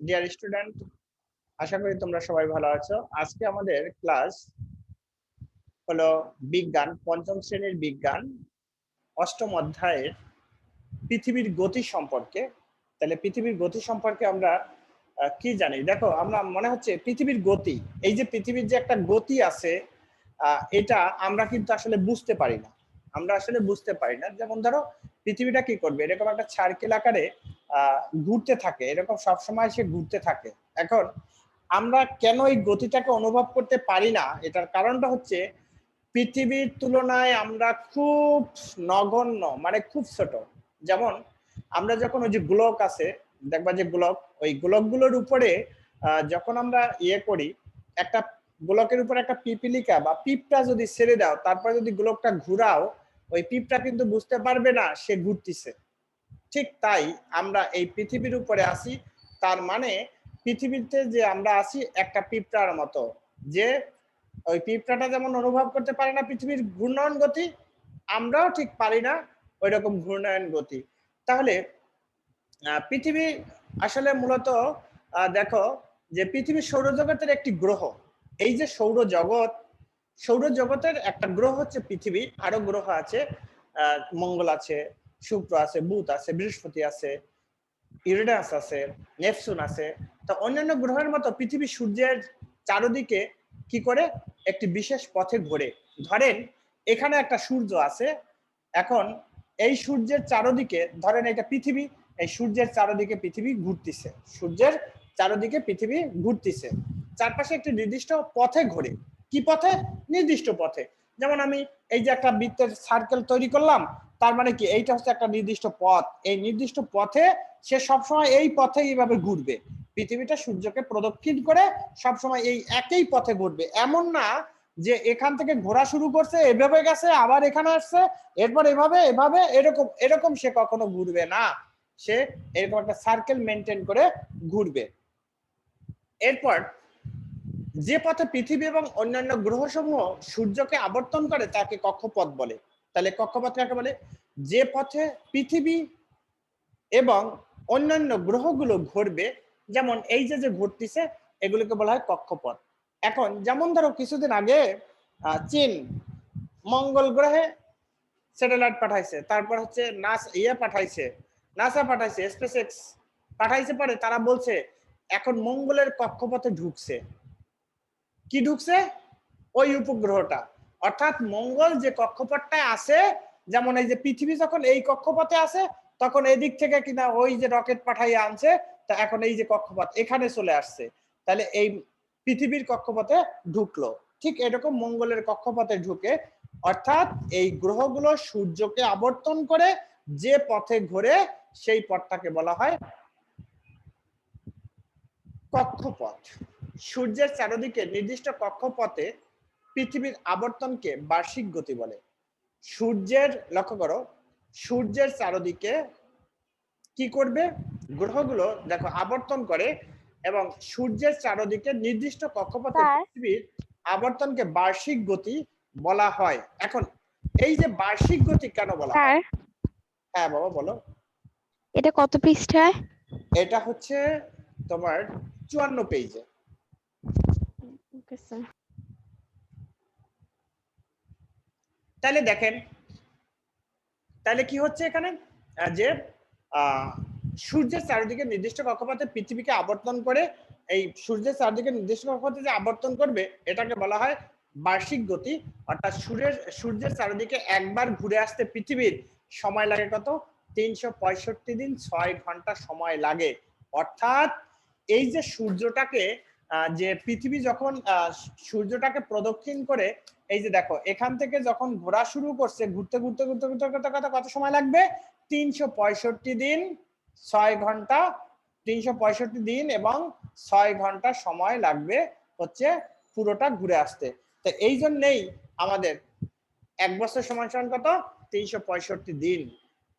Dear student আশা করি তোমরা সবাই ভালো আছো। আজকে আমাদের ক্লাস হলো বিজ্ঞান, পঞ্চম শ্রেণির বিজ্ঞান, অষ্টম অধ্যায়ের পৃথিবীর গতি সম্পর্কে। তাহলে পৃথিবীর গতি সম্পর্কে আমরা কি জানি? দেখো, আমরা, মনে হচ্ছে পৃথিবীর গতি, এই যে পৃথিবীর যে একটা গতি আছে এটা আমরা কিন্তু আসলে বুঝতে পারি না। আমরা আসলে বুঝতে পারি না। যেমন ধরো, পৃথিবীটা কি করবে? এরকম একটা সার্কেল আকারে ঘুরতে থাকে। এরকম সবসময় সে ঘুরতে থাকে। এখন, আমরা কেন এই গতিটাকে অনুভব করতে পারি না? এটার কারণটা হচ্ছে, পৃথিবীর তুলনায় আমরা খুব নগণ্য মানে খুব ছোট। যেমন, আমরা যখন ওই যে গোলক আছে, দেখবা যে গোলক ওই গোলকগুলোর উপরে যখন আমরা ইয়ে করি, একটা গোলকের উপরে একটা পিপিলিকা বা পিপটা যদি ছেড়ে দাও, তারপরে যদি গোলকটা ঘুরাও ওই পিপটা কিন্তু বুঝতে পারবে না, সে ঘুরতেছে। ঠিক তাই আমরা এই পৃথিবীর উপরে আসি তার মানে পৃথিবীতে যে আমরা আছি একটা পিঁপড়ার মতো। যে ওই পিঁপড়াটা যেমন অনুভব করতে পারে না পৃথিবীর ঘূর্ণয়ন গতি, আমরাও ঠিক পারি না ওই রকম ঘূর্ণয়ন গতি। তাহলে পৃথিবী আসলে মূলত দেখো যে পৃথিবী সৌরজগতের একটি গ্রহ। এই যে সৌরজগৎ সৌরজগতের একটা গ্রহ হচ্ছে পৃথিবী, আরও গ্রহ আছে মঙ্গল আছে, শুক্র আছে, বুধ আছে, বৃহস্পতি আছে, ইউরেনাস আছে নেপসুন আছে। তো অন্যান্য গ্রহের মতো পৃথিবী সূর্যের চারদিকে কি করে? একটি বিশেষ পথে ঘোরে। ধরেন, এখানে একটা সূর্য আছে, এখন এই সূর্যের চারদিকে, ধরেন এটা পৃথিবী, এই সূর্যের চারদিকে পৃথিবী ঘুরতেছে। সূর্যের চারদিকে পৃথিবী ঘুরতেছে। চারপাশে একটি নির্দিষ্ট পথে ঘোরে। কি পথে? নির্দিষ্ট পথে। যেমন আমি এই যে একটা বৃত্তের সার্কেল তৈরি করলাম, তার মানে কি? এইটা হচ্ছে একটা নির্দিষ্ট পথ। এই নির্দিষ্ট পথে সে সবসময় এই পথে এইভাবে ঘুরবে। পৃথিবীটা সূর্যকে প্রদক্ষিণ করে সবসময় এই একই পথে ঘুরবে। এমন না যে এখান থেকে ঘোরা শুরু করছে, এভাবে গেছে, আবার এখানে আসছে, এরপর এভাবে এভাবে, এরকম এরকম সে কখনো ঘুরবে না। সে এরকম একটা সার্কেল মেনটেন করে ঘুরবে। এরপর যে পথে পৃথিবী এবং অন্যান্য গ্রহসমূহ সূর্যকে আবর্তন করে তাকে কক্ষপথ বলে। তাহলে কক্ষপথ কাকে বলে? যে পথে পৃথিবী এবং অন্যান্য গ্রহগুলো ঘুরবে, যেমন এই যে যে ঘুরতেছে, এগুলোকে বলা হয় কক্ষপথ। এখন যেমন ধরো কিছুদিন আগে চীন মঙ্গল গ্রহে স্যাটেলাইট পাঠাইছে, তারপর হচ্ছে নাস ইয়ে পাঠাইছে, নাসা পাঠাইছে স্পেস এক্স পাঠাইছে পরে তারা বলছে, এখন মঙ্গলের কক্ষপথে ঢুকছে। কি ঢুকছে? ওই উপগ্রহটা। অর্থাৎ মঙ্গল যে কক্ষপথটায় আছে, যেমন এই যে পৃথিবী যখন এই কক্ষপথে আছে, তখন এদিক থেকে কিনা ওই যে রকেট পাঠাইয়া আনছে, তা এখন এই যে কক্ষপথ, এখানে চলে আসছে। তাহলে এই পৃথিবীর কক্ষপথে ঢুকলো। ঠিক এরকম মঙ্গলের কক্ষপথে ঢুকে, অর্থাৎ এই গ্রহগুলো সূর্যকে আবর্তন করে, যে পথে ঘোরে, সেই পথটাকে বলা হয় কক্ষপথ। সূর্যের চারদিকে নির্দিষ্ট কক্ষপথে পৃথিবীর আবর্তনকে বার্ষিক গতি বলে। সূর্যের লক্ষ্য করো সূর্যের চারদিকে কি করবে? গ্রহগুলো দেখো আবর্তন করে এবং সূর্যের চারদিকে নির্দিষ্ট কক্ষপথে পৃথিবীর আবর্তনকে বার্ষিক গতি বলা হয়। এখন এই যে বার্ষিক গতি কেন বলা হয়? হ্যাঁ বাবা বলো। এটা কত পৃষ্ঠায়? এটা হচ্ছে তোমার চুয়ান্ন পেজে তাহলে দেখেন, তাহলে কি হচ্ছে এখানে? যে সূর্যের চারিদিকে নির্দিষ্ট কক্ষপথে পৃথিবীকে আবর্তন করে, এই সূর্যের চারিদিকে নির্দিষ্ট কক্ষপথে যে আবর্তন করবে, এটাকে বলা হয় বার্ষিক গতি। অর্থাৎ সূর্যের সূর্যের চারিদিকে একবার ঘুরে আসতে পৃথিবীর সময় লাগে কত? তিনশো পঁয়ষট্টি দিন ছয় ঘণ্টা সময় লাগে। অর্থাৎ এই যে সূর্যটাকে যে পৃথিবী যখন সূর্যটাকে প্রদক্ষিণ করে, এই যে দেখো, এখান থেকে যখন ঘোরা শুরু করছে, ঘুরতে ঘুরতে ঘুরতে ঘুরতে ঘুরতে কত কত সময় লাগবে? তিনশো পঁয়ষট্টি দিন, ছয় ঘণ্টা, তিনশো পঁয়ষট্টি দিন এবং ছয় ঘণ্টা সময় লাগবে হচ্ছে পুরোটা ঘুরে আসতে। তো এই জন্যেই আমাদের এক বছর সমান কত? তিনশো পঁয়ষট্টি দিন।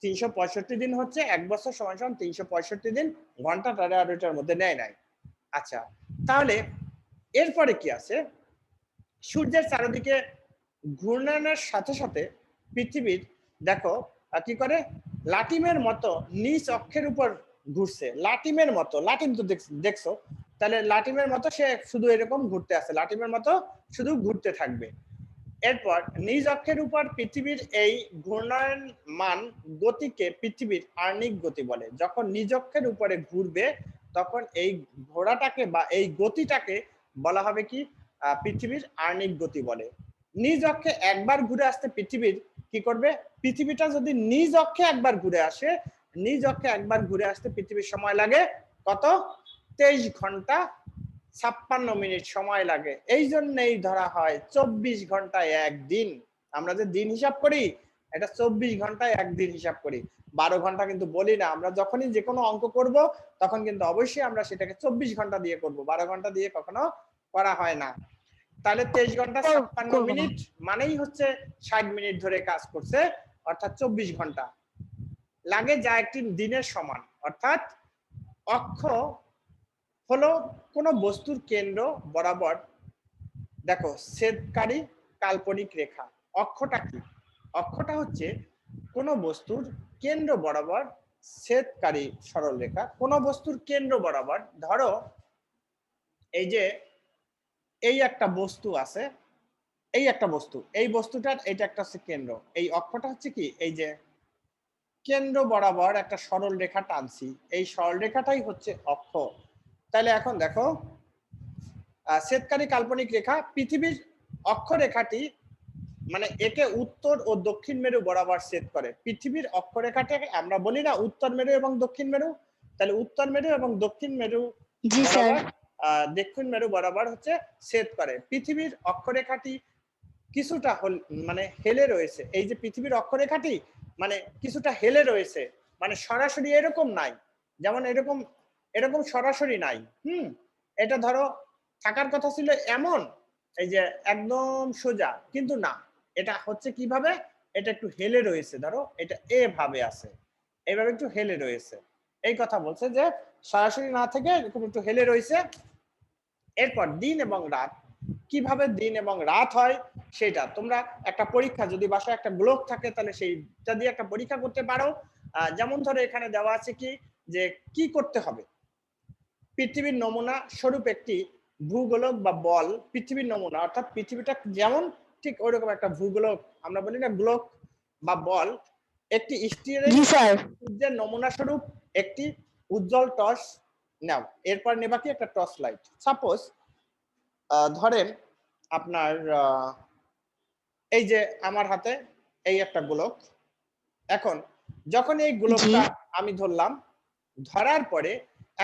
তিনশো পঁয়ষট্টি দিন হচ্ছে এক বছর সমান সমান তিনশো পঁয়ষট্টি দিন, ঘণ্টা তারা আর মধ্যে নেয় নাই। আচ্ছা তাহলে এরপরে কি আছে? সূর্যের চারিদিকে ঘূর্ণায়নের সাথে সাথে পৃথিবীর, দেখো কি করে? লাটিমের মতো নিচ অক্ষের উপর ঘুরছে। লাটিমের মতো লাটিম তো দেখছ? তাহলে লাটিমের মতো সে শুধু এরকম ঘুরতে আছে লাটিমের মতো শুধু ঘুরতে থাকবে। এরপর নিজ অক্ষের উপর পৃথিবীর এই ঘূর্ণায়ন মান গতিকে পৃথিবীর আর্নিক গতি বলে। যখন নিজ অক্ষের উপরে ঘুরবে তখন এই ঘোড়াটাকে বা এই গতিটাকে বলা হবে কি পৃথিবীর আর্নিক গতি বলে। নিজ অক্ষে একবার ঘুরে আসতে পৃথিবীর কি করবে? পৃথিবীটা যদি নিজ অক্ষে একবার ঘুরে আসে, নিজ অক্ষে একবার ঘুরে আসতে পৃথিবীর সময় লাগে কত? তেইশ ঘণ্টা ছাপ্পান্ন মিনিট সময় লাগে। এই জন্যই ধরা হয় চব্বিশ ঘন্টায় একদিন। আমরা যে দিন হিসাব করি, এটা চব্বিশ ঘন্টায় একদিন হিসাব করি। বারো ঘণ্টা কিন্তু বলি না। আমরা যখনই যে কোনো অঙ্ক করব তখন কিন্তু অবশ্যই আমরা সেটাকে চব্বিশ ঘণ্টা দিয়ে করব। বারো ঘণ্টা দিয়ে কখনো করা হয় না। তাহলে তেইশ ঘণ্টা ছাপ্পান্ন মিনিট মানেই হচ্ছে ষাট মিনিট ধরে কাজ করছে অর্থাৎ চব্বিশ ঘণ্টা। লাগে যা একটি দিনের সমান অর্থাৎ অক্ষ হলো কোনো বস্তুর কেন্দ্র বরাবর দেখো ছেদকারী কাল্পনিক রেখা। অক্ষটা কি? অক্ষটা হচ্ছে কোনো বস্তুর কেন্দ্র বরাবর ছেদকারী সরল রেখা কোনো বস্তুর কেন্দ্র বরাবর, ধরো এই যে এই একটা বস্তু আছে, এই একটা বস্তু, এই বস্তুটার এটা একটা হচ্ছে কেন্দ্র। এই অক্ষটা হচ্ছে কি? এই যে কেন্দ্র বরাবর একটা সরল রেখা টানছি, এই সরল রেখাটাই হচ্ছে অক্ষ। তাহলে এখন দেখো ছেদকারী কাল্পনিক রেখা, পৃথিবীর অক্ষরেখাটি মানে একে উত্তর ও দক্ষিণ মেরু বরাবর ছেদ করে। পৃথিবীর অক্ষরেখাটাকে আমরা বলি না উত্তর মেরু এবং দক্ষিণ মেরু। তাহলে উত্তর মেরু এবং দক্ষিণ মেরু জি স্যার। দক্ষিণ মেরু বরাবর হচ্ছে ছেদ করে। পৃথিবীর অক্ষরেখাটি কিছুটা মানে হেলে রয়েছে। এই যে পৃথিবীর অক্ষরেখাটি মানে কিছুটা হেলে রয়েছে মানে সরাসরি এরকম নাই। যেমন এরকম এরকম সরাসরি নাই। হুম? এটা ধরো থাকার কথা ছিল এমন এই যে একদম সোজা কিন্তু না। এটা হচ্ছে কীভাবে? এটা একটু হেলে রয়েছে, ধরো, এটা এভাবে আছে। এইভাবে একটু হেলে রয়েছে। এই কথা বলছে যে, সরাসরি না থেকে এরকম একটু হেলে রয়েছে। এরপর দিন এবং রাত, কীভাবে দিন এবং রাত হয় সেটা। তোমরা একটা পরীক্ষা, যদি বাসায় একটা গ্লোব থাকে, তাহলে সেইটা দিয়ে একটা পরীক্ষা করতে পারো। যেমন ধরো, এখানে দেওয়া আছে কি, যে কি করতে হবে? পৃথিবীর নমুনা স্বরূপ একটি ভূগোলক বা বল, পৃথিবীর নমুনা, অর্থাৎ পৃথিবীটা যেমন ঠিক ওইরকম একটা ভূগোলক আমরা বলি না গ্লোক বা বল একটি স্যার। সূর্যের নমুনা স্বরূপ একটি উজ্জ্বল টর্চ নাও এরপর নেবা কি একটা টর্চ লাইট সাপোজ ধরেন আপনার এই যে আমার হাতে এই একটা গোলক। এখন যখন এই গোলকটা আমি ধরলাম ধরার পরে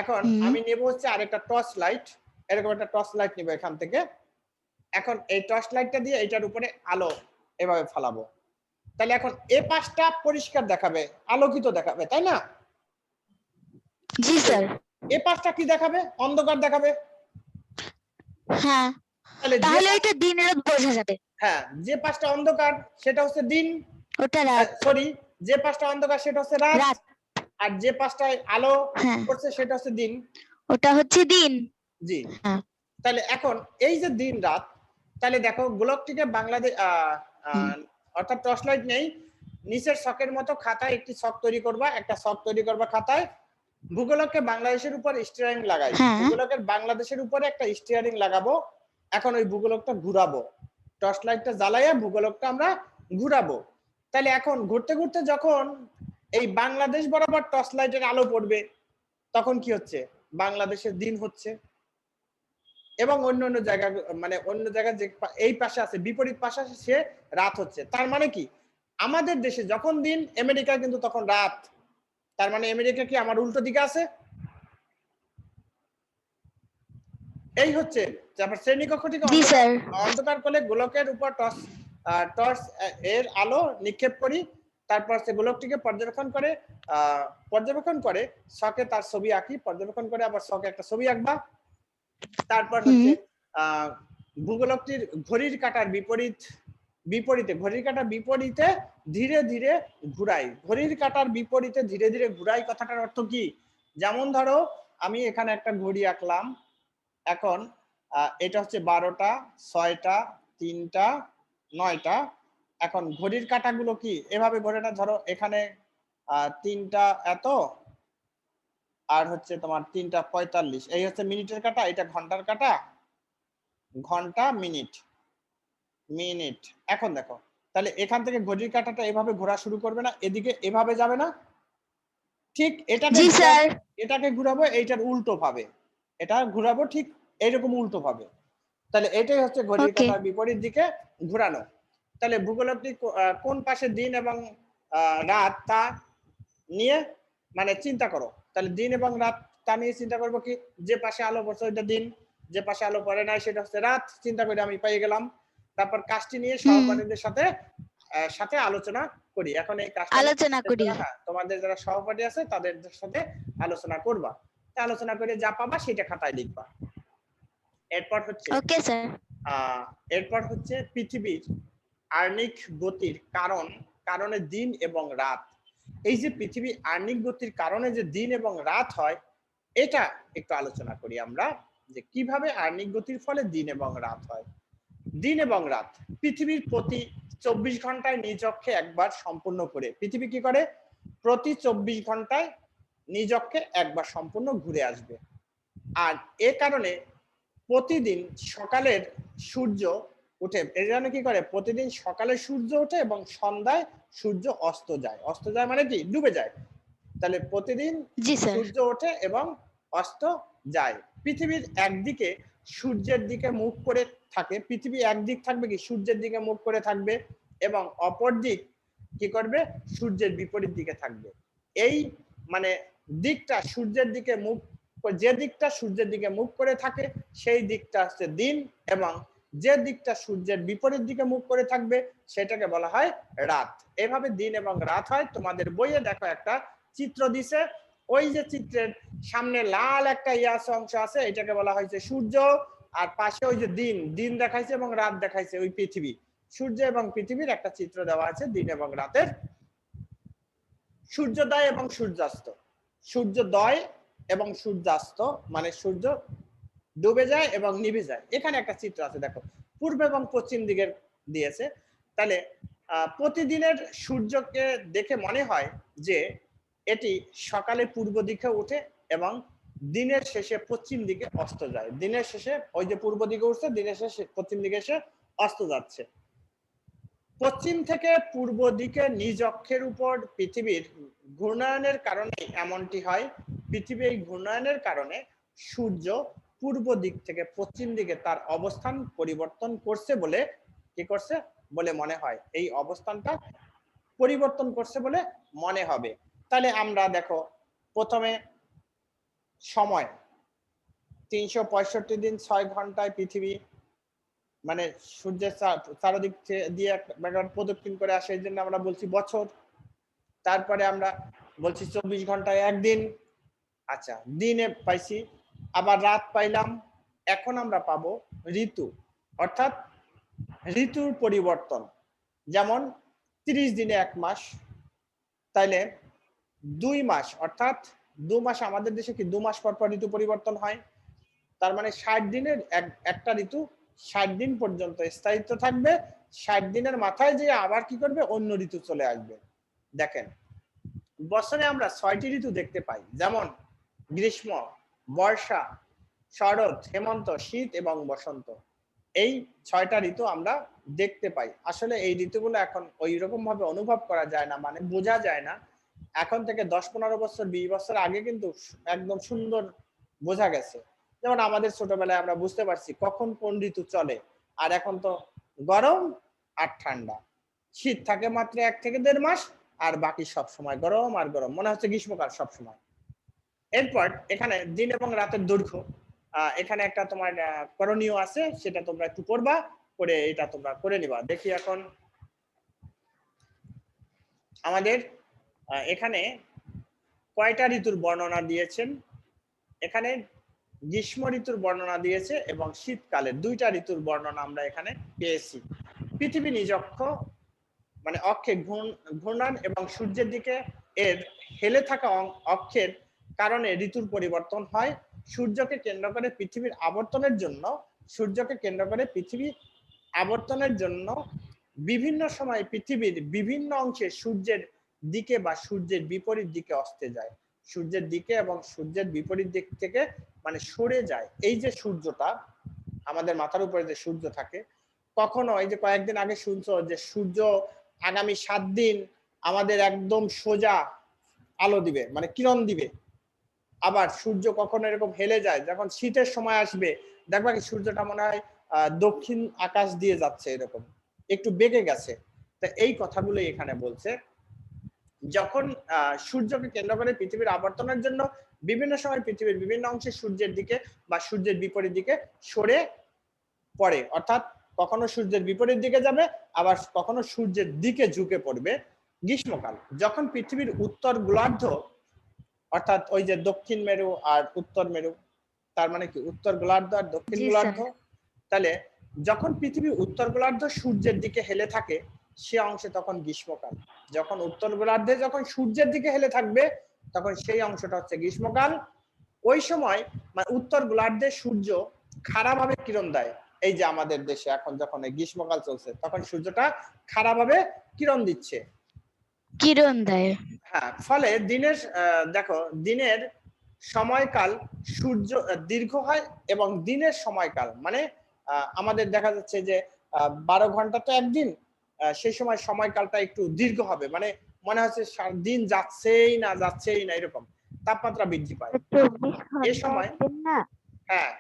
এখন আমি নেব হচ্ছে আরেকটা টর্চ লাইট এরকম একটা টর্চ লাইট নেব এখান থেকে। এখন এই টর্চ লাইটটা দিয়ে এটার উপরে আলো এভাবে ফালাবো। তাহলে এখন এ পাশটা পরিষ্কার দেখাবে আলোকিত দেখাবে তাই না? জি স্যার। এ পাশটা কি দেখাবে? অন্ধকার দেখাবে। হ্যাঁ। তাহলে এটা দিন রাত বোঝা যাবে। হ্যাঁ যে পাশটা অন্ধকার সেটা হচ্ছে দিন। ওটা রাত। সরি যে পাশটা অন্ধকার সেটা হচ্ছে রাত। রাত। আর যে পাশটায় আলো হ্যাঁ। করছে সেটা হচ্ছে দিন। ওটা হচ্ছে দিন। জি। হ্যাঁ। তাহলে এখন এই যে দিন রাত তাহলে দেখো গোলকটিকে বাংলাদেশ অর্থাৎ টর্চ লাইট নেই। নিচের শখের মতো খাতায় একটি শখ তৈরি করবা একটা শখ তৈরি করবা খাতায়। ভূগোলককে বাংলাদেশের উপর স্টিয়ারিং লাগাই। হ্যাঁ। ভূগোলকের বাংলাদেশের উপরে একটা স্টিয়ারিং লাগাবো। এখন ওই ভূগোলকটা ঘুরাবো। টর্চ লাইটটা জ্বালাইয়া ভূগোলকটা আমরা ঘুরাবো। তাহলে এখন ঘুরতে ঘুরতে যখন এই বাংলাদেশ বরাবর টর্চ লাইটের আলো পড়বে তখন কি হচ্ছে? বাংলাদেশের দিন হচ্ছে। এবং অন্য অন্য জায়গা মানে অন্য জায়গা যে এই পাশে আছে বিপরীত পাশে আছে সে রাত হচ্ছে। তার মানে কি? আমাদের দেশে যখন দিন আমেরিকা কিন্তু তখন রাত। তার মানে আমেরিকা কি আমার উল্টো দিকে আছে? এই হচ্ছে তারপর শ্রেণীকক্ষ থেকে অন্ধকার- করলে গোলকের উপর টর্চ টর্চ এর আলো নিক্ষেপ করি। তারপর সে গোলকটিকে পর্যবেক্ষণ করে আহ, পর্যবেক্ষণ করে শখে তার ছবি আঁকি। পর্যবেক্ষণ করে আবার শখে একটা ছবি আঁকবা। তারপর হচ্ছে আহ ভূগোলকটির ঘড়ির কাটার বিপরীত বিপরীতে ঘড়ির কাটার বিপরীতে ধীরে ধীরে ঘুরাই। ঘড়ির কাটার বিপরীতে ধীরে ধীরে ঘুরাই কথাটার অর্থ কি? যেমন ধরো আমি এখানে একটা ঘড়ি আঁকলাম এখন এটা হচ্ছে বারোটা ছয়টা তিনটা নয়টা এখন ঘড়ির কাটাগুলো কি? এভাবে ঘড়িটা ধরো এখানে আহ, তিনটা এত আর হচ্ছে তোমার তিনটা পঁয়তাল্লিশ। এই হচ্ছে মিনিটের কাটা এটা ঘণ্টার কাটা? ঘণ্টা মিনিট। মিনিট। এখন দেখো তাহলে এখান থেকে ঘড়ির কাটাটা এভাবে ঘোরা শুরু করবে না এদিকে এভাবে যাবে না। ঠিক এটাকে এটাকে ঘুরাবো এইটার উল্টো ভাবে। এটা ঘুরাবো ঠিক এইরকম উল্টো ভাবে। তাহলে এটাই হচ্ছে ঘড়ির. কাঁটার বিপরীত দিকে ঘোরানো। তাহলে কো- আহ, কোন পাশে দিন এবং আহ, রাত তা নিয়ে মানে চিন্তা করো। তাহলে দিন এবং রাত তা নিয়ে চিন্তা করব কি? যে পাশে আলো পড়ছে ওইটা দিন যে পাশে আলো পড়ে নাই সেটা হচ্ছে রাত চিন্তা করে আমি পেয়ে গেলাম। তারপর কাজটি নিয়ে সহপাঠীদের সাথে সাথে আলোচনা করি। এখন এই কাজটা আলোচনা করি। হ্যাঁ তোমাদের যারা সহপাঠী আছে তাদের সাথে আলোচনা করবা। আলোচনা করে যা পাবা সেটা খাতায় লিখবা। এরপর হচ্ছে ওকে স্যার। আহ এরপর হচ্ছে পৃথিবীর আর্নিক গতির কারণ কারণে দিন এবং রাত। এই যে পৃথিবী আর্নিক গতির কারণে যে দিন এবং রাত হয়, এটা একটু আলোচনা করি আমরা যে কীভাবে আর্নিক গতির ফলে দিন এবং রাত হয়। দিন এবং রাত, পৃথিবীর প্রতি চব্বিশ ঘন্টায় নিজ অক্ষে একবার সম্পূর্ণ করে, পৃথিবী কি করে? প্রতি চব্বিশ ঘন্টায় নিজ অক্ষে একবার সম্পূর্ণ ঘুরে আসবে। আর এ কারণে প্রতিদিন সকালের সূর্য উঠে এই জন্য কি করে? প্রতিদিন সকালে সূর্য ওঠে এবং সন্ধ্যায় সূর্য অস্ত যায়। অস্ত যায় মানে কি? ডুবে যায়। তাহলে প্রতিদিন সূর্য ওঠে এবং অস্ত যায়। পৃথিবীর একদিকে সূর্যের দিকে মুখ করে থাকে। পৃথিবী একদিক থাকবে কি? সূর্যের দিকে মুখ করে থাকবে এবং অপর দিক কি করবে? সূর্যের বিপরীত দিকে থাকবে। এই মানে দিকটা সূর্যের দিকে মুখ যে দিকটা সূর্যের দিকে মুখ করে থাকে সেই দিকটা হচ্ছে দিন এবং যে দিকটা সূর্যের বিপরীত দিকে মুখ করে থাকবে, সেটাকে বলা হয় রাত। এভাবে দিন এবং রাত হয়। তোমাদের বইয়ে দেখো একটা চিত্র দিছে। ওই যে চিত্রের সামনে লাল একটা ইয়াস অংশ আছে, এটাকে বলা হয়েছে সূর্য। আর পাশে ওই যে দিন দিন দেখাইছে এবং রাত দেখাইছে ওই পৃথিবী। সূর্য এবং পৃথিবীর একটা চিত্র দেওয়া আছে, দিন এবং রাতের। সূর্যোদয় এবং সূর্যাস্ত। সূর্যোদয় এবং সূর্যাস্ত মানে সূর্য ডুবে যায় এবং নিভে যায়। এখানে একটা চিত্র আছে, দেখো। পূর্ব এবং পশ্চিম দিকের দিয়েছে। তাহলে প্রতিদিনের সূর্যকে দেখে মনে হয় যে, এটি সকালে পূর্ব দিকে ওঠে এবং দিনের শেষে পশ্চিম দিকে অস্ত যায়। দিনের শেষে, ওই যে পূর্ব দিকে উঠছে, দিনের শেষে, পশ্চিম দিকে এসে অস্ত যাচ্ছে। পশ্চিম থেকে পূর্ব দিকে নিজ অক্ষের উপর পৃথিবীর ঘূর্ণায়নের কারণে এমনটি হয়। পৃথিবী এই ঘূর্ণায়নের কারণে সূর্য পূর্ব দিক থেকে পশ্চিম দিকে তার অবস্থান পরিবর্তন করছে বলে কি করছে? বলে মনে হয়। এই অবস্থানটা পরিবর্তন করছে বলে মনে হবে। তাহলে আমরা দেখো, প্রথমে সময়। তিনশো পঁয়ষট্টি দিন ছয় ঘন্টায় পৃথিবী মানে সূর্যের চারদিক দিয়ে প্রদক্ষিণ করে আসে, এই জন্য আমরা বলছি বছর। তারপরে আমরা বলছি চব্বিশ ঘন্টায় একদিন। আচ্ছা দিনে পাইছি আবার রাত পাইলাম, এখন আমরা পাবো ঋতু। অর্থাৎ ঋতুর পরিবর্তন। যেমন তিরিশ দিনে এক মাস, তাইলে দুই মাস, অর্থাৎ দু মাস আমাদের দেশে কি দু মাস পর পর ঋতু পরিবর্তন হয়? তার মানে ষাট দিনের এক- একটা ঋতু ষাট দিন পর্যন্ত স্থায়িত্ব থাকবে, ষাট দিনের মাথায় যে আবার কি করবে? অন্য ঋতু চলে আসবে। দেখেন, বছরে আমরা ছয়টি ঋতু দেখতে পাই। যেমন গ্রীষ্ম বর্ষা, শরৎ, হেমন্ত, শীত এবং বসন্ত। এই ছয়টা ঋতু আমরা দেখতে পাই। আসলে এই ঋতুগুলো এখন ওই রকম ভাবে অনুভব করা যায় না মানে বোঝা যায় না। এখন থেকে দশ পনেরো বছর, বিশ বছর আগে কিন্তু একদম সুন্দর বোঝা গেছে। যেমন আমাদের ছোটবেলায় আমরা বুঝতে পারছি কখন কোন ঋতু চলে। আর এখন তো গরম আর ঠান্ডা। শীত থাকে মাত্র এক থেকে দেড় মাস, আর বাকি সব সময় গরম আর গরম। মনে হচ্ছে গ্রীষ্মকাল সব সময়। এরপর এখানে দিন এবং রাতের দৈর্ঘ্য এখানে একটা তোমার করণীয় আছে, সেটা তোমরা একটু করবা করে এটা তোমরা করে নিবা। দেখি এখন আমাদের এখানে কয়টা ঋতুর বর্ণনা দিয়েছেন? এখানে গ্রীষ্ম ঋতুর বর্ণনা দিয়েছে এবং শীতকালে দুইটা ঋতুর বর্ণনা আমরা এখানে পেয়েছি। পৃথিবী নিজ অক্ষ মানে অক্ষে ঘূর্ণ- ঘূর্ণন এবং সূর্যের দিকে এর হেলে থাকা অক্ষের কারণে ঋতুর পরিবর্তন হয়। সূর্যকে কেন্দ্র করে পৃথিবীর আবর্তনের জন্য, সূর্যকে কেন্দ্র করে পৃথিবী আবর্তনের জন্য বিভিন্ন সময় পৃথিবীর বিভিন্ন অংশে সূর্যের দিকে বা সূর্যের বিপরীত দিকে অস্তে যায়। সূর্যের দিকে এবং সূর্যের বিপরীত দিক থেকে মানে সরে যায়। এই যে সূর্যটা, আমাদের মাথার উপরে যে সূর্য থাকে, কখনো এই যে কয়েকদিন আগে শুনছো যে সূর্য আগামী সাত দিন আমাদের একদম সোজা আলো দিবে মানে কিরণ দিবে। আবার সূর্য কখনো এরকম হেলে যায়, যখন শীতের সময় আসবে, দেখবা কি সূর্যটা মনে হয় দক্ষিণ আকাশ দিয়ে যাচ্ছে এরকম, একটু বেঁকে গেছে। তা এই কথাগুলো এখানে বলছে। যখন সূর্যকে কেন্দ্র করে পৃথিবীর আবর্তনের জন্য বিভিন্ন সময় পৃথিবীর বিভিন্ন অংশে সূর্যের দিকে বা সূর্যের বিপরীত দিকে সরে পড়ে, অর্থাৎ কখনো সূর্যের বিপরীত দিকে যাবে, আবার কখনো সূর্যের দিকে ঝুঁকে পড়বে গ্রীষ্মকাল। যখন পৃথিবীর উত্তর গোলার্ধ অর্থাৎ ওই যে দক্ষিণ মেরু আর উত্তর মেরু তার মানে কি উত্তর গোলার্ধ আর দক্ষিণ গোলার্ধ? তাহলে যখন পৃথিবী উত্তর গোলার্ধ সূর্যের দিকে হেলে থাকে সে অংশে তখন গ্রীষ্মকাল। যখন উত্তর গোলার্ধে যখন সূর্যের দিকে হেলে থাকবে তখন সেই অংশটা হচ্ছে গ্রীষ্মকাল। ওই সময় মানে উত্তর গোলার্ধে সূর্য খারাপভাবে কিরণ দেয়। এই যে আমাদের দেশে এখন যখন এই গ্রীষ্মকাল চলছে তখন সূর্যটা খারাপভাবে কিরণ দিচ্ছে। কিরণ দেয়? হ্যাঁ ফলে দিনের দেখো দিনের সময়কাল সূর্য দীর্ঘ হয় এবং দিনের সময়কাল মানে আমাদের দেখা যাচ্ছে যে বারো ঘণ্টা তো একদিন সেই সময় সময়কালটা একটু দীর্ঘ হবে মানে মনে হচ্ছে দিন যাচ্ছেই না যাচ্ছেই না এরকম তাপমাত্রা বৃদ্ধি পায়। এ সময় হ্যাঁ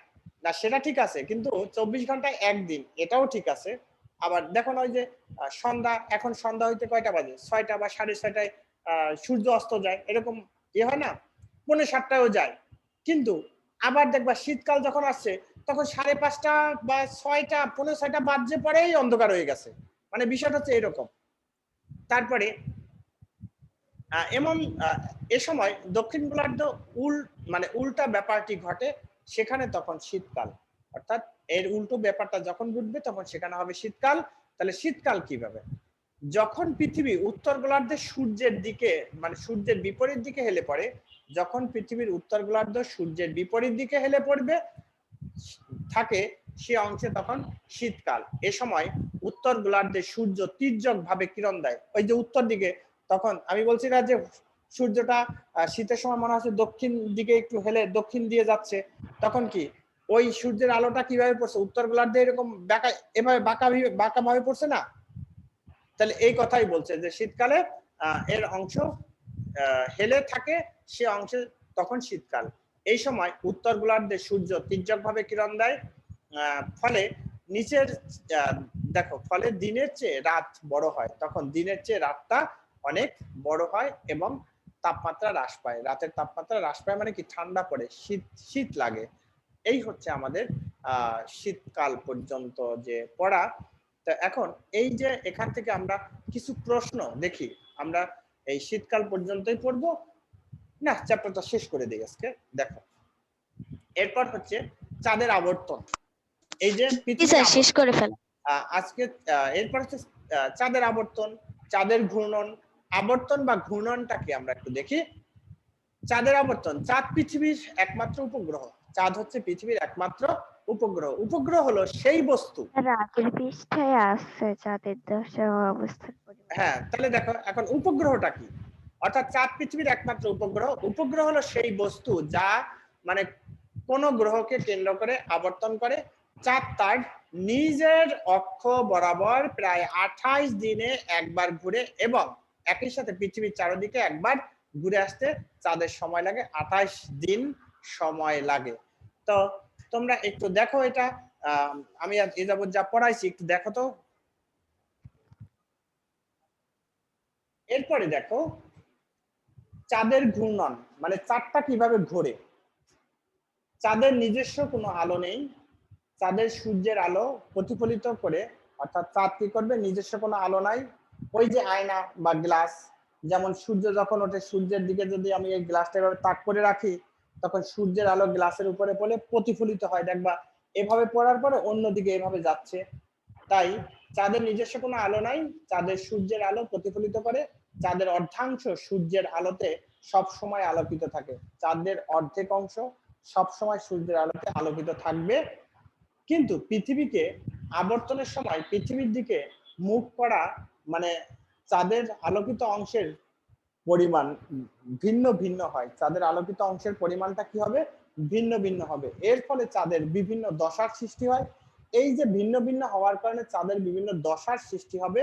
না সেটা ঠিক আছে কিন্তু চব্বিশ ঘন্টায় একদিন এটাও ঠিক আছে আবার দেখো না ওই যে সন্ধ্যা, এখন সন্ধ্যা হইতে কয়টা বাজে? ছয়টা বা সাড়ে ছয়টায় সূর্য অস্ত যায়, এরকম ইয়ে হয় না? পনেরো সাতটায়ও যায়। কিন্তু আবার দেখবা শীতকাল যখন আসছে, তখন সাড়ে পাঁচটা বা ছয়টা পনেরো ছয়টা বাজে পরেই অন্ধকার হয়ে গেছে। মানে বিষয়টা হচ্ছে এরকম। তারপরে এমন এ সময় দক্ষিণ গোলার্ধ উল মানে উল্টা ব্যাপারটি ঘটে, সেখানে তখন শীতকাল। অর্থাৎ এর উল্টো ব্যাপারটা যখন ঘটবে, তখন সেখানে হবে শীতকাল। তাহলে শীতকাল কীভাবে? যখন পৃথিবী উত্তর গোলার্ধে সূর্যের দিকে মানে সূর্যের বিপরীত দিকে হেলে পড়ে, যখন পৃথিবীর উত্তর গোলার্ধ সূর্যের বিপরীত দিকে হেলে পড়বে, থাকে সে অংশে তখন শীতকাল। এ সময় উত্তর গোলার্ধে সূর্য তীর্যক ভাবে কিরণ দেয়। ওই যে উত্তর দিকে, তখন আমি বলছি না যে সূর্যটা শীতের সময় মনে হচ্ছে দক্ষিণ দিকে একটু হেলে, দক্ষিণ দিয়ে যাচ্ছে। তখন কি? ওই সূর্যের আলোটা কীভাবে পড়ছে? উত্তর গোলার্ধে এরকম বাঁকা, এভাবে বাঁকা বাঁকা ভাবে পড়ছে না? তাহলে এই কথাই বলছে যে শীতকালে এর অংশ হেলে থাকে, সে অংশে তখন শীতকাল। এই সময় উত্তর গোলার্ধে সূর্য তীর্যক ভাবে কিরণ দেয়? ফলে নিচের দেখো, ফলে দিনের চেয়ে রাত বড় হয়। তখন দিনের চেয়ে রাতটা অনেক বড় হয় এবং তাপমাত্রা হ্রাস পায়। রাতের তাপমাত্রা হ্রাস পায় মানে কি? ঠান্ডা পড়ে, শীত শীত লাগে। এই হচ্ছে আমাদের আহ শীতকাল পর্যন্ত যে পড়া। তা এখন এই যে এখান থেকে আমরা কিছু প্রশ্ন দেখি আমরা এই শীতকাল পর্যন্তই পড়ব? না চ্যাপ্টারটা শেষ করে দিই আজকে দেখো। এরপর হচ্ছে চাঁদের আবর্তন। এই যে শেষ করে ফেল। আহ, আজকে আহ, এরপর হচ্ছে আহ, চাঁদের আবর্তন চাঁদের ঘূর্ণন। আবর্তন বা ঘূর্ণনটাকে আমরা একটু দেখি। চাঁদের আবর্তন চাঁদ পৃথিবীর একমাত্র উপগ্রহ। চাঁদ হচ্ছে পৃথিবীর একমাত্র উপগ্রহ। উপগ্রহ হলো সেই বস্তু। পৃষ্ঠায় আসছে চাঁদের দশা অবস্থান হ্যাঁ তাহলে দেখো এখন উপগ্রহটা কি? অর্থাৎ চাঁদ পৃথিবীর একমাত্র উপগ্রহ। উপগ্রহ হলো সেই বস্তু যা মানে কোন গ্রহকে কেন্দ্র করে আবর্তন করে। চাঁদ তার নিজের অক্ষ বরাবর প্রায় আঠাইশ দিনে একবার ঘুরে এবং একই সাথে পৃথিবীর চারদিকে একবার ঘুরে আসতে চাঁদের সময় লাগে আঠাইশ দিন সময় লাগে। তো তোমরা একটু দেখো এটা। আমি এ যাবৎ যা পড়াইছি, একটু দেখো তো। এরপরে দেখো, চাঁদের ঘূর্ণন মানে চাঁদটা কীভাবে ঘোরে? চাঁদের নিজস্ব কোনো আলো নেই। চাঁদের সূর্যের আলো প্রতিফলিত করে, অর্থাৎ চাঁদ কি করবে? নিজস্ব কোনো আলো নাই। ওই যে আয়না বা গ্লাস, যেমন সূর্য যখন ওঠে, সূর্যের দিকে যদি আমি এই গ্লাসটা এভাবে তাক করে রাখি তখন সূর্যের আলো গ্লাসের উপরে পড়লে প্রতিফলিত হয়। দেখবা এভাবে পড়ার পরে অন্যদিকে এভাবে যাচ্ছে। তাই চাঁদের নিজস্ব কোনো আলো নাই, চাঁদের সূর্যের আলো প্রতিফলিত করে, চাঁদের অর্ধাংশ সূর্যের আলোতে সব সময় আলোকিত থাকে। চাঁদের অর্ধেক অংশ সব সময় সূর্যের আলোতে আলোকিত থাকবে। কিন্তু পৃথিবীকে আবর্তনের সময়, পৃথিবীর দিকে মুখ করা মানে চাঁদের আলোকিত অংশের পরিমাণ ভিন্ন ভিন্ন হয়। চাঁদের আলোকিত অংশের পরিমাণটা কি হবে? ভিন্ন ভিন্ন হবে। এর ফলে চাঁদের বিভিন্ন দশার সৃষ্টি হয়। এই যে ভিন্ন ভিন্ন হওয়ার কারণে চাঁদের বিভিন্ন দশার সৃষ্টি হবে।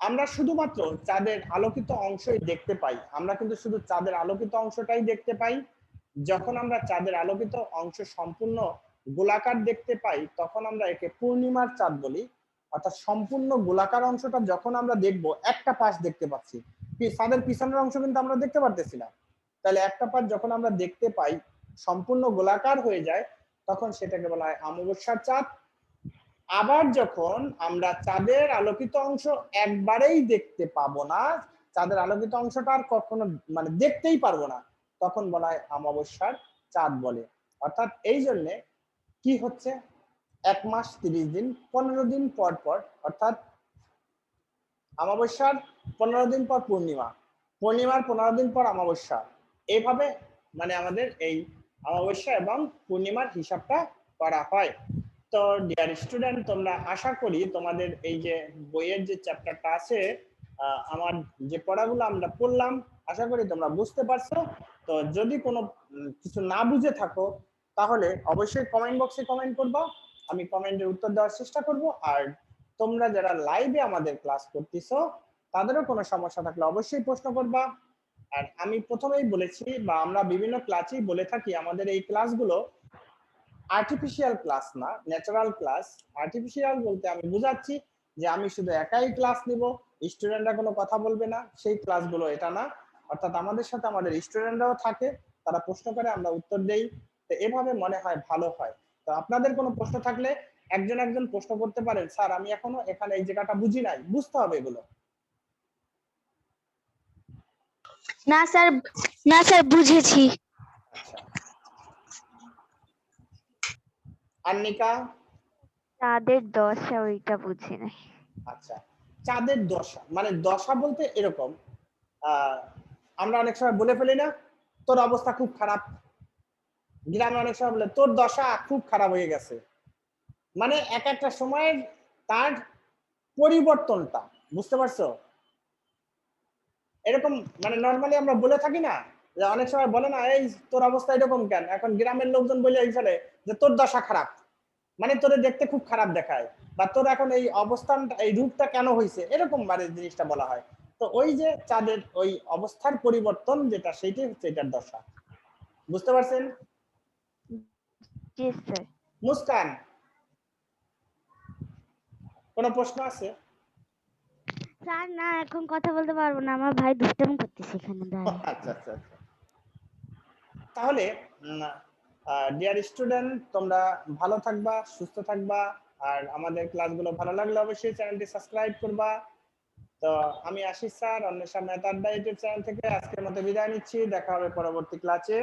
আমরা শুধুমাত্র চাঁদের আলোকিত অংশই দেখতে পাই। আমরা কিন্তু শুধু চাঁদের আলোকিত অংশটাই দেখতে পাই। যখন আমরা চাঁদের আলোকিত অংশ সম্পূর্ণ গোলাকার দেখতে পাই, তখন আমরা একে পূর্ণিমার চাঁদ বলি। অর্থাৎ সম্পূর্ণ গোলাকার অংশটা যখন আমরা দেখব, একটা পাশ দেখতে পাচ্ছি। চাঁদের পিছনের অংশ কিন্তু আমরা দেখতে পারতেছি না তাহলে একটা পাশ যখন আমরা দেখতে পাই, সম্পূর্ণ গোলাকার হয়ে যায়, তখন সেটাকে বলা হয় অমাবস্যার চাঁদ। আবার যখন আমরা চাঁদের আলোকিত অংশ একবারেই দেখতে পাবো না, চাঁদের আলোকিত অংশটা আর কখনো মানে দেখতেই পারব না, তখন বলা হয় অমাবস্যার চাঁদ বলে। অর্থাৎ এই জন্যে কি হচ্ছে? এক মাস তিরিশ দিন, পনেরো দিন পর পর, অর্থাৎ অমাবস্যার পনেরো দিন পর পূর্ণিমা। পূর্ণিমার পনেরো দিন পর অমাবস্যা। এইভাবে মানে আমাদের এই অমাবস্যা এবং পূর্ণিমার হিসাবটা করা হয়। তো ডিয়ার স্টুডেন্ট তোমরা আশা করি তোমাদের এই যে বইয়ের যে চ্যাপ্টারটা আছে আমার যে পড়াগুলো আমরা পড়লাম, আশা করি তোমরা বুঝতে পারছ। তো, যদি কোনো কিছু না বুঝে থাকো, তাহলে অবশ্যই কমেন্ট বক্সে কমেন্ট করবা। আমি কমেন্টের উত্তর দেওয়ার চেষ্টা করব। আর তোমরা যারা লাইভে আমাদের ক্লাস করতেছো, তাদেরও কোনো সমস্যা থাকলে অবশ্যই প্রশ্ন করবা। আর আমি প্রথমেই বলেছি বা আমরা বিভিন্ন ক্লাসেই বলে থাকি, আমাদের এই ক্লাসগুলো আর্টিফিশিয়াল ক্লাস না ন্যাচারাল ক্লাস আর্টিফিশিয়াল বলতে আমি বুঝাচ্ছি যে আমি শুধু একাই ক্লাস নিব স্টুডেন্টরা কোনো কথা বলবে না, সেই ক্লাসগুলো এটা না। অর্থাৎ আমাদের সাথে আমাদের স্টুডেন্টরাও থাকে, তারা প্রশ্ন করে, আমরা উত্তর দেই। তো এভাবে মনে হয় ভালো হয়। তো আপনাদের কোনো প্রশ্ন থাকলে একজন একজন প্রশ্ন করতে পারেন স্যার আমি এখনও এখানে এই জায়গাটা বুঝি নাই বুঝতে হবে এগুলো। না স্যার না স্যার বুঝেছি। আচ্ছা। আন্নিকা? চাঁদের দশা ওইটা বুঝি নাই। আচ্ছা। চাঁদের দশা মানে দশা বলতে এরকম আহ, আমরা অনেক সময় বলে ফেলি না তোর অবস্থা খুব খারাপ। গ্রামে অনেক সময় বলে তোর দশা খুব খারাপ হয়ে গেছে। মানে এক একটা সময়ের তার পরিবর্তনটা বুঝতে পারছ? এরকম মানে নর্মালি আমরা বলে থাকি না যে অনেক সময় বলে না এই তোর অবস্থা এরকম কেন? এখন গ্রামের লোকজন বলে এই ফেলে যে তোর দশা খারাপ। মানে তোরে দেখতে খুব খারাপ দেখায় বা তোর এখন এই অবস্থানটা এই রূপটা কেন হয়েছে এরকম মানে জিনিসটা বলা হয়। তো ওই যে চাঁদের ওই অবস্থার পরিবর্তন যেটা সেইটাই হচ্ছে এটার দশা। বুঝতে পারছেন? মুস্কান কোনো প্রশ্ন আছে? স্যার না এখন কথা বলতে পারব না। আমার ভাই দুষ্টামি করতেছে এখানে আচ্ছা আচ্ছা আচ্ছা। তাহলে ডিয়ার স্টুডেন্ট তোমরা ভালো থাকবা সুস্থ থাকবা আর আমাদের ক্লাসগুলো ভালো লাগলে অবশ্যই চ্যানেলটি সাবস্ক্রাইব করবা। তো আমি আশিস স্যার অন্বেষা মেহতা আড্ডা ইউটিউব চ্যানেল থেকে আজকের মতো বিদায় নিচ্ছি। দেখা হবে পরবর্তী ক্লাসে।